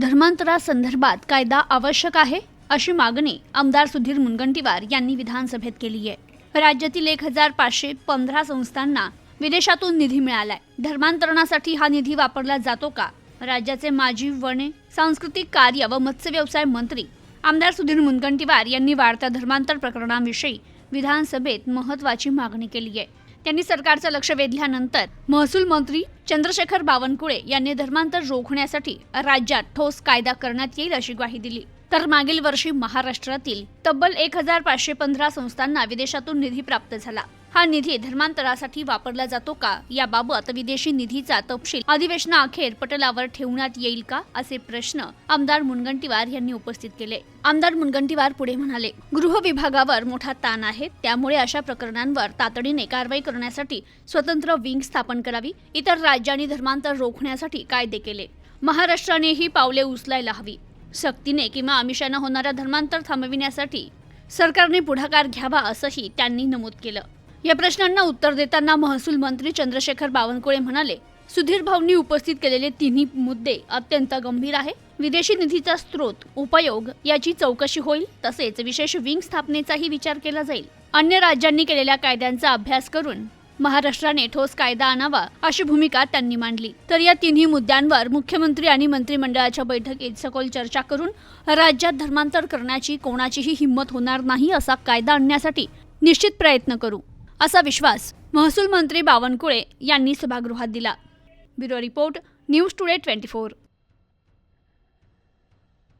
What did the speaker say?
धर्मांतरासंदर्भात कायदा आवश्यक आहे अशी मागणी आमदार सुधीर मुनगंटीवार यांनी विधानसभेत केली आहे. राज्यातील एक हजार पाचशे पंधरा संस्थांना विदेशातून निधी मिळालाय. धर्मांतरणासाठी हा निधी वापरला जातो का? राज्याचे माजी वने सांस्कृतिक कार्य व मत्स्य व्यवसाय मंत्री आमदार सुधीर मुनगंटीवार यांनी वाढत्या धर्मांतर प्रकरणाविषयी विधानसभेत महत्वाची मागणी केली आहे. त्यांनी सरकारचं लक्ष वेधल्यानंतर महसूल मंत्री चंद्रशेखर बावनकुळे यांनी धर्मांतर रोखण्यासाठी राज्यात ठोस कायदा करण्यात येईल अशी ग्वाही दिली. तर मागील वर्षी महाराष्ट्रातील तब्बल एक हजार पाचशे पंधरा संस्थांना विदेशातून निधी प्राप्त झाला. हा निधी धर्मांतरासाठी वापरला जातो का? याबाबत विदेशी निधीचा तपशील अधिवेशनाअखेर पटलावर ठेवण्यात येईल का? असे प्रश्न आमदार मुनगंटीवार यांनी उपस्थित केले. आमदार मुनगंटीवार पुढे म्हणाले गृह विभागावर मोठा ताण आहे. त्यामुळे अशा प्रकरणांवर तातडीने कारवाई करण्यासाठी स्वतंत्र विंग स्थापन करावी. इतर राज्यांनी धर्मांतर रोखण्यासाठी कायदे केले. महाराष्ट्रानेही पावले उचलायला हवी. सक्तीने किंवा आमिषानं होणारा धर्मांतर थांबविण्यासाठी सरकारने पुढाकार घ्यावा असंही त्यांनी नमूद केलं. या प्रश्नांना उत्तर देताना महसूल मंत्री चंद्रशेखर बावनकुळे म्हणाले सुधीर भाऊंनी उपस्थित केलेले तिन्ही मुद्दे अत्यंत गंभीर आहे. विदेशी निधीचा स्रोत उपयोग याची चौकशी होईल तसेच विशेष विंग स्थापनेचाही विचार केला जाईल. अन्य राज्यांनी केलेल्या कायद्यांचा अभ्यास करून महाराष्ट्राने ठोस कायदा आणावा अशी भूमिका त्यांनी मांडली. तर या तिन्ही मुद्द्यांवर मुख्यमंत्री आणि मंत्रिमंडळाच्या बैठकीत सखोल चर्चा करून राज्यात धर्मांतर करण्याची कोणाचीही हिंमत होणार नाही असा कायदा आणण्यासाठी निश्चित प्रयत्न करू असा विश्वास महसूल मंत्री बावनकुळे यांनी सभागृहात दिला. Bureau report news today twenty four.